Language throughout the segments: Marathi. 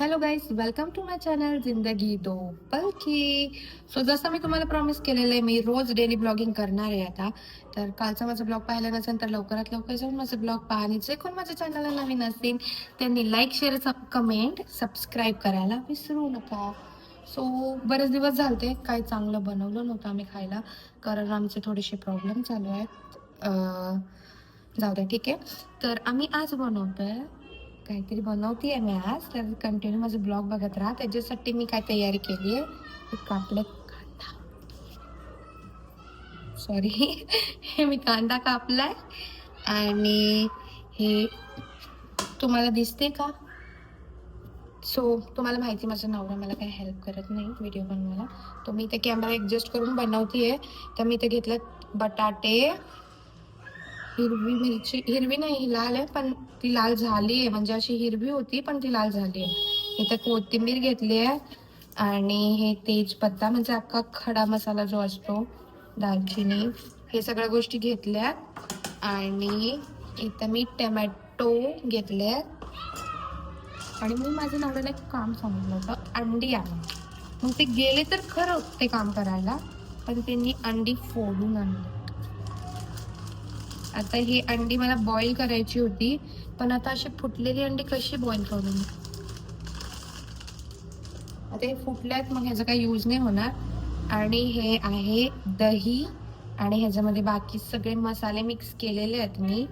Hello guys welcome to my channel जिंदगी दो पल की सो जसं मी तुम्हाला प्रॉमिस केलेलं आहे मी रोज डेली ब्लॉगिंग करणार आहे आता. तर कालचा माझा ब्लॉग पाहिला नसेल तर लवकरात लवकर जाऊन माझं ब्लॉग पहा. आणि जे कोण माझ्या चॅनलला नवीन असतील त्यांनी लाईक शेअर कमेंट सबस्क्राईब करायला विसरू नका. सो बरेच दिवस झालते काही चांगलं बनवलं नव्हतं आम्ही खायला कारण आमचे थोडेसे प्रॉब्लेम चालू आहेत. जाऊ द्या ठीक आहे. तर आम्ही आज बनवतोय काहीतरी बनवते आहे मी आज. तर कंटिन्यू माझं ब्लॉग बघत राहा. त्याच्यासाठी मी काय तयारी केली आहे? कापलं कांदा. सॉरी हे मी कांदा कापलाय. आणि हे तुम्हाला दिसते का? सो तुम्हाला माहिती माझा नवरा मला काही हेल्प करत नाही व्हिडिओ बनवायला. तो मी इथे कॅमेरा ॲडजस्ट करून बनवते तर मी ते घेतलं बटाटे हिरवी मिरची हिरवी नाही ही लाल आहे पण ती लाल झाली आहे. म्हणजे अशी हिरवी होती पण ती लाल झाली आहे. इथं कोथिंबीर घेतली आहे आणि हे तेजपत्ता म्हणजे अख्खा खडा मसाला जो असतो दालचिनी हे सगळ्या गोष्टी घेतल्या आणि इथं मी टमॅटो घेतले आणि मी माझ्या नवऱ्याला एक काम सांगितलं होतं अंडी आणा. मग ते गेले तर खरं ते काम करायला पण त्यांनी अंडी फोडून आणली. आता ही अंडी मला बॉईल करायची होती पण आता अशी फुटलेली अंडी कशी बॉईल करू? मी? आता हे फुटल्यात मग ह्याचा काही यूज नाही होणार. आणि हे आहे दही आणि ह्याच्यामध्ये बाकी सगळे मसाले मिक्स केलेले आहेत मी.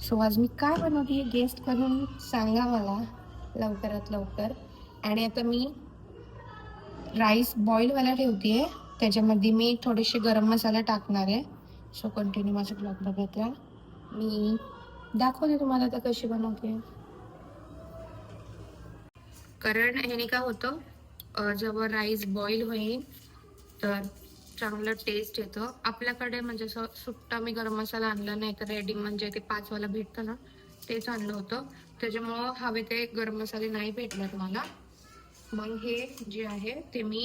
सो आज मी काय बनवते गेस्ट करून सांगा मला लवकरात लवकर. आणि आता मी राईस बॉईल व्हायला ठेवते. त्याच्यामध्ये मी थोडेसे गरम मसाला टाकणार आहे. सो कंटिन्यू माझं ब्लॉग बघत राहा. मी दाखवते तुम्हाला आता कशी बनवते. कारण ह्याने काय होतं जेव्हा राईस बॉईल होईल तर चांगलं टेस्ट येतं. आपल्याकडे म्हणजे असं सुट्टा मी गरम मसाला आणला नाही तर रेडी म्हणजे ते पाचवाला भेटतं ना तेच आणलं होतं. त्याच्यामुळं हवे ते गरम मसाले नाही भेटले मला. मग हे जे आहे ते मी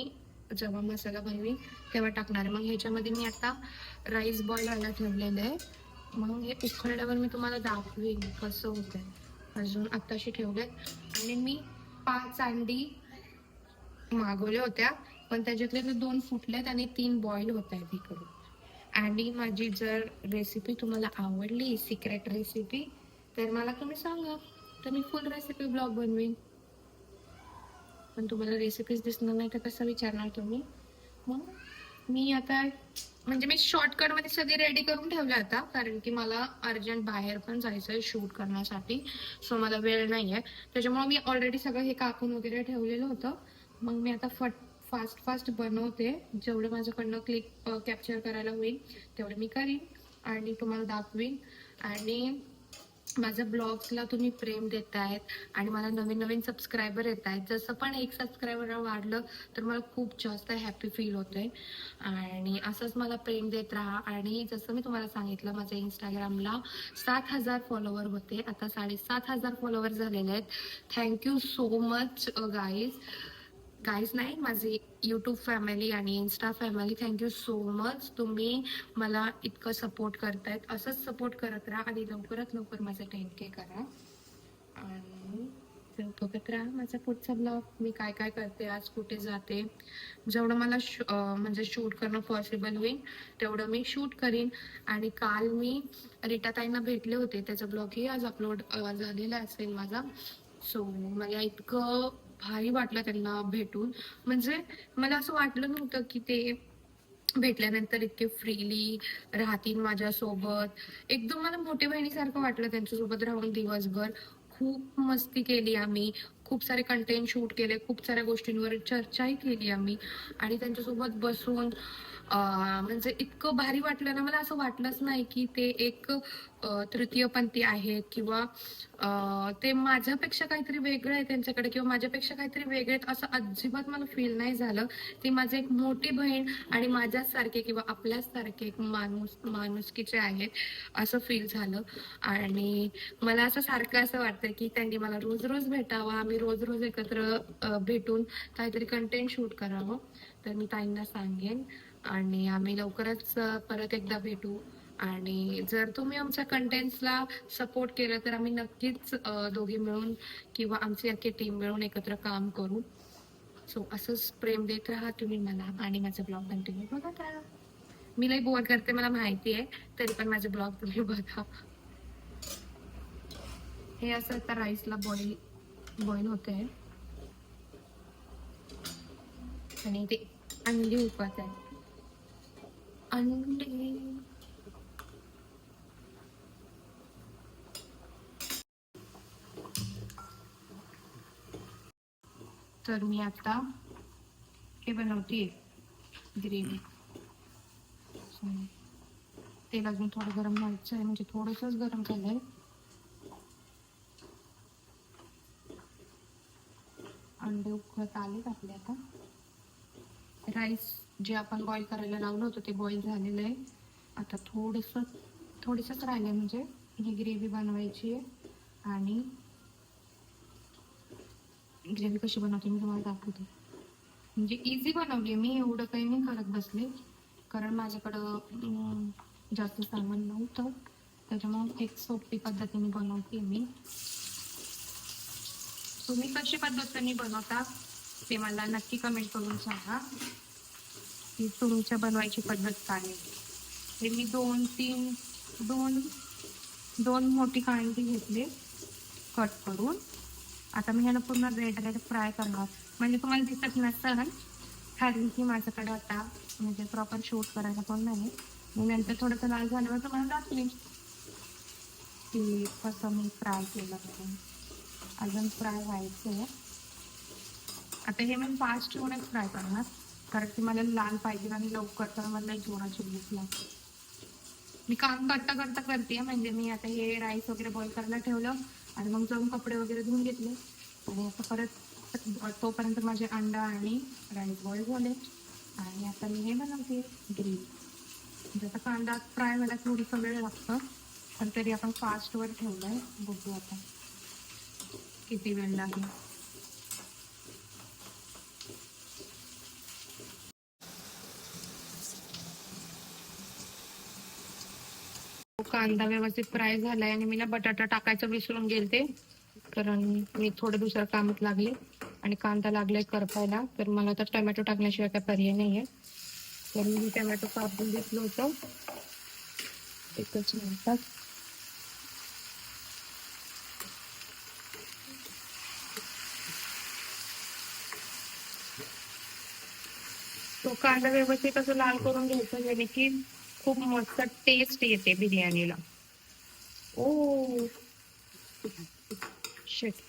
जेव्हा मसाला बनवीन तेव्हा टाकणार आहे. मग ह्याच्यामध्ये मी आता राईस बॉईल व्हायला ठेवलेलं आहे. मग हे उखळल्यावर मी तुम्हाला दाखवेन कसं होतंय. अजून आत्ताशी ठेवलेत आणि मी पाच अंडी मागवल्या होत्या पण त्याच्यातले तर दोन फुटलेत आणि तीन बॉईल होत आहेत इकडून. आणि माझी जर रेसिपी तुम्हाला आवडली सिक्रेट रेसिपी तर मला तुम्ही सांगा. तर मी फुल रेसिपी ब्लॉग बनवीन. पण तुम्हाला रेसिपीज दिसणार नाही तर कसं विचारणार तुम्ही? मग मी आता म्हणजे मी शॉर्टकटमध्ये सगळी रेडी करून ठेवले आता कारण की मला अर्जंट बाहेर पण जायचंय शूट करण्यासाठी. सो मला वेळ नाहीये. त्याच्यामुळे मी ऑलरेडी सगळं हे कापून वगैरे ठेवलेलं होतं. मग मी आता फट फास्ट फास्ट बनवते. जेवढं माझ्याकडनं क्लिक कॅप्चर करायला होईल तेवढं मी करीन आणि तुम्हाला दाखवीन. आणि माझ्या ब्लॉग्सला तुम्ही प्रेम देतायत आणि मला नवीन नवीन सबस्क्रायबर येत आहेत जसं पण एक सबस्क्रायबर वाढलं तर मला खूप जास्त हॅपी फील होतंय. आणि असंच मला प्रेम देत राहा. आणि जसं मी तुम्हाला सांगितलं माझ्या इंस्टाग्रामला सात हजार फॉलोवर होते. आता साडेसात हजार फॉलोवर झालेले आहेत. Thank you so much guys guys नाही. माझी यूट्यूब फॅमिली आणि Insta family thank you so much तुम्ही मला इतकं सपोर्ट करतायत. असंच सपोर्ट करत राहा आणि लवकरात लवकर माझं टेन के करा. आणि बघत राहा माझा पुढचा ब्लॉग मी काय काय करते आज कुठे जाते. जेवढं मला शू- म्हणजे शूट करणं पॉसिबल होईल तेवढं मी शूट करीन. आणि काल मी रिटाताईंना भेटले होते. त्याचा ब्लॉगही आज अपलोड झालेला असेल माझा. सो मला इतकं भारी वाटलं त्यांना भेटून. म्हणजे मला असं वाटलं नव्हतं की ते भेटल्यानंतर इतके फ्रीली राहतील माझ्यासोबत. एकदम मला मोठ्या बहिणीसारखं वाटलं त्यांच्यासोबत राहून दिवसभर. खूप मस्ती केली आम्ही. खूप सारे कंटेंट शूट केले खूप साऱ्या गोष्टींवर चर्चाही केली आम्ही. आणि त्यांच्यासोबत बसून म्हणजे इतकं भारी वाटलं ना मला असं वाटलंच नाही की ते एक तृतीयपंथी आहेत किंवा ते माझ्यापेक्षा काहीतरी वेगळं आहे त्यांच्याकडे किंवा माझ्यापेक्षा काहीतरी वेगळे आहेत असं अजिबात मला फील नाही झालं. ती माझी एक मोठी बहीण आणि माझ्याच सारखे किंवा आपल्यासारखे एक माणूस माणुसकीचे आहेत असं फील झालं. आणि मला असं सारखं असं वाटतं की त्यांनी मला रोज रोज भेटावं आम्ही रोज रोज एकत्र भेटून काहीतरी कंटेंट शूट करावं. तर मी ताईंना सांगेन. आणि आम्ही लवकरच परत एकदा भेटू. आणि जर तुम्ही आमच्या कंटेंट्सला सपोर्ट केलं तर आम्ही नक्कीच दोघी दोघे मिळून किंवा आमची अख्खी टीम मिळून एकत्र काम करू. सो असंच प्रेम देत राहा तुम्ही मला आणि माझा ब्लॉग कंटिन्यू बघत राहा. मी लई बोर करते मला माहिती आहे. तरी पण माझे ब्लॉग तुम्ही बघा. हे असं आता राईसला बॉईल बॉईल होते आणि ते अंडी उकळत आहे. अंडी. तर मी आता हे बनवते ग्रेव्ही. तेल अजून थोडं गरम व्हायचं आहे म्हणजे थोडंसंच गरम झालंय. आहे उकळत आलेत आपले आता. राईस जे आपण बॉईल करायला लावलं होतं ते बॉईल झालेलं आहे. आता थोडंसं थोडंसंच राहिलंय म्हणजे ही ग्रेव्ही बनवायची आहे आणि ग्रेव्ही कशी बनवते मी तुम्हाला दाखवते. म्हणजे इझी बनवली मी एवढं काही नाही करत बसले. कारण माझ्याकडं जास्त सामान नव्हतं. त्याच्यामुळे एक सोपी पद्धतीने बनवते मी. तुम्ही कशी पद्धतीने बनवता? ते मला नक्की कमेंट करून सांगा की तुमच्या बनवायची पद्धत काय आहे? हे मी दोन तीन दोन दोन मोठी कांदी घेतली कट करून. आता मी ह्याला पूर्ण रेड रेड फ्राय करणार. म्हणजे तुम्हाला दिसत नसतं कारण की माझ्याकडे आता म्हणजे प्रॉपर शूट करायला पण नाही. मी नंतर थोडंसं लाल झाल्यावर तुम्हाला दाखवेन. की कसं मी फ्राय केलं अजून फ्राय व्हायचं आहे आता हे मी फास्ट ठेवूनच फ्राय करणार. कारण की मला लाल पाहिजे आणि लवकर तर मला जेवणाची भूक लागते. मी काम करता करता करते म्हणजे मी आता हे राईस वगैरे बॉईल करायला ठेवलं आणि मग जाऊन कपडे वगैरे धुवून घेतले. आणि आता परत तोपर्यंत माझे अंडा आणि राईस बॉईल झाले. आणि आता मी हे बनवते ग्रीन म्हणजे आता कांदा फ्राय व्हायला थोडंसं वेळ लागतं पण तरी आपण फास्टवर ठेवलं आहे बघू आता किती वेळ लागेल. कांदा व्यवस्थित फ्राय झालाय आणि मी ना बटाटा टाकायचं विसरून गेलते. कारण मी थोडं दुसऱ्या कामात लागले आणि कांदा लागलाय करपायला. तर मला तर टोमॅटो टाकण्याशिवाय काय पर्याय नाहीये. तर मी टोमॅटो कापून घेतलं होतं. एकच मिनिटात तो कांदा व्यवस्थित असं लाल करून घ्यायचा जेणे की खूप मस्त टेस्ट येते बिर्याणीला. ओ. शिट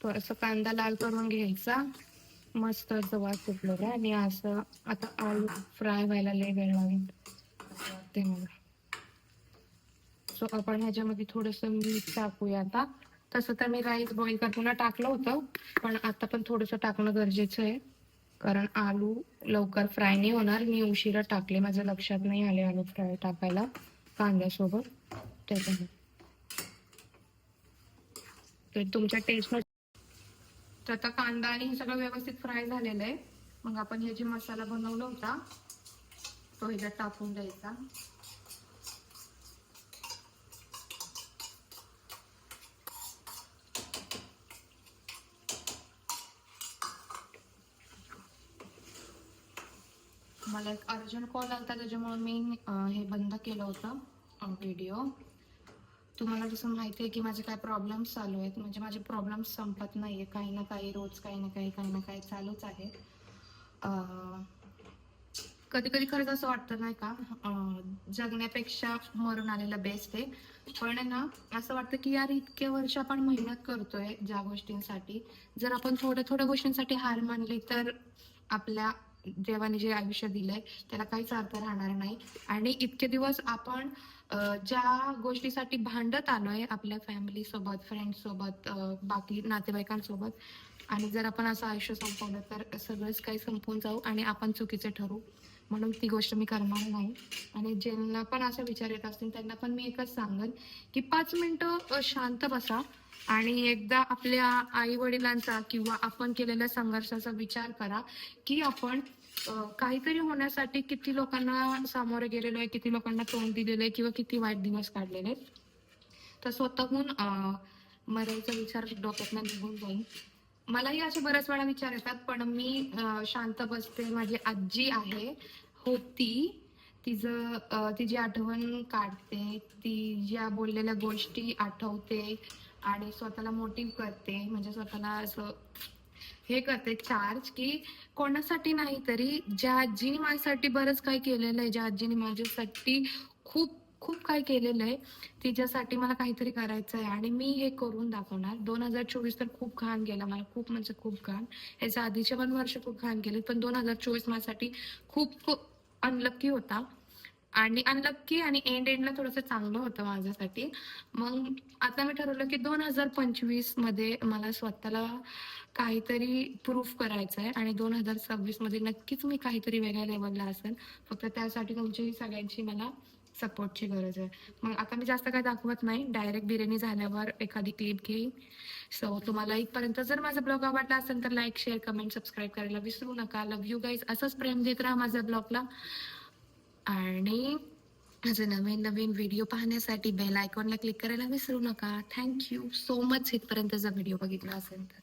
थोडस कांदा लाल करून घ्यायचा. मस्त असं वास सुटलेला आणि असं आता आलू फ्राय व्हायला लय वेळ लागेल. वाटतंय मला सो आपण ह्याच्यामध्ये थोडस मीठ टाकूया आता. तसं तर मी राईस बॉईल करताना टाकलं होतं पण आता पण थोडस टाकणं गरजेचं आहे. कारण आलू लवकर फ्राय नाही होणार. मी उशिरा टाकले. माझ्या लक्षात नाही आले आलू फ्राय टाकायला कांद्यासोबत. त्याच्यामुळे. तर तुमच्या टेस्ट तर आता कांदा आणि हे सगळं व्यवस्थित फ्राय झालेलं आहे. मग आपण हे जे मसाला बनवला होता तो ह्याच्यात टाकून द्यायचा. मला एक अर्जंट कॉल आलता त्याच्यामुळे मी हे बंद केलं होतं व्हिडिओ तुम्हाला जसं माहिती आहे की माझे काय प्रॉब्लेम्स चालू आहेत म्हणजे माझे प्रॉब्लेम्स संपत नाहीये. काही ना काही रोज काही ना काही काही ना काही चालूच आहे. कधी कधी खरंच असं वाटतं नाही का जगण्यापेक्षा मरून आलेलं बेस्ट आहे. पण आहे ना असं वाटतं की यार इतके वर्ष आपण मेहनत करतोय ज्या गोष्टींसाठी. जर आपण थोड्या थोड्या गोष्टींसाठी हार मानली तर आपल्या देवाने जे आयुष्य दिलंय त्याला काहीच अर्थ राहणार नाही. आणि इतके दिवस आपण ज्या गोष्टीसाठी भांडत आलोय आपल्या फॅमिली सोबत फ्रेंड सोबत बाकी नातेवाईकांसोबत आणि जर आपण असं आयुष्य संपवलं तर सगळंच काही संपून जाऊ आणि आपण चुकीचे ठरू. म्हणून ती गोष्ट मी करणार नाही. आणि ज्यांना पण असा विचार येत असतील त्यांना पण मी एकच सांगेन की पाच मिनटं शांत बसा. आणि एकदा आपल्या आई वडिलांचा किंवा आपण केलेल्या संघर्षाचा विचार करा की आपण काहीतरी होण्यासाठी किती लोकांना सामोरे गेलेलो आहे किती लोकांना तोंड दिलेलं आहे किंवा किती वाईट दिवस काढलेले आहेत. तर स्वतःहून मरायचा विचार डोक्यातनं निघून जाईल. मलाही असे बऱ्याच वेळा विचार येतात पण मी शांत बसते. माझी आजी आहे होती. तिचं तिची आठवण काढते ती ज्या बोललेल्या गोष्टी आठवते आणि स्वतःला मोटिव्ह करते. म्हणजे स्वतःला असं हे करते चार्ज की कोणासाठी नाही तरी ज्या आजीने माझ्यासाठी बरंच काही केलेलं आहे ज्या आजीने माझ्यासाठी खूप खूप काही केलेलं आहे. तिच्यासाठी मला काहीतरी करायचं आहे आणि मी हे करून दाखवणार. दोन हजार चोवीस तर खूप घाण गेला मला. खूप म्हणजे खूप घाण. याच्या आधीचे पण वर्ष खूप घाण गेले पण दोन हजार चोवीस माझ्यासाठी खूप अनलक्की होता. आणि अनलक्की आणि एंड एंडला थोडंसं चांगलं होतं माझ्यासाठी. मग आता मी ठरवलं की दोन हजार पंचवीसमध्ये मला स्वतःला काहीतरी प्रूफ करायचं आहे आणि दोन हजार सव्वीसमध्ये नक्कीच मी काहीतरी वेगळ्या लेवलला असेल. फक्त त्यासाठी तुमची सगळ्यांची मला सपोर्टची गरज आहे. मग आता मी जास्त काय दाखवत नाही. डायरेक्ट बिर्याणी झाल्यावर एखादी क्लिप घेईन. सो तुम्हाला इथपर्यंत जर माझा ब्लॉग आवडला असेल तर लाईक शेअर कमेंट सबस्क्राईब करायला विसरू नका. लव्ह यू गाईज असंच प्रेम देत राहा माझ्या ब्लॉगला आणि माझे नवीन नवीन व्हिडिओ पाहण्यासाठी बेल आयकॉनला क्लिक करायला विसरू नका. थँक्यू सो मच इथपर्यंत जर व्हिडिओ बघितला असेल तर.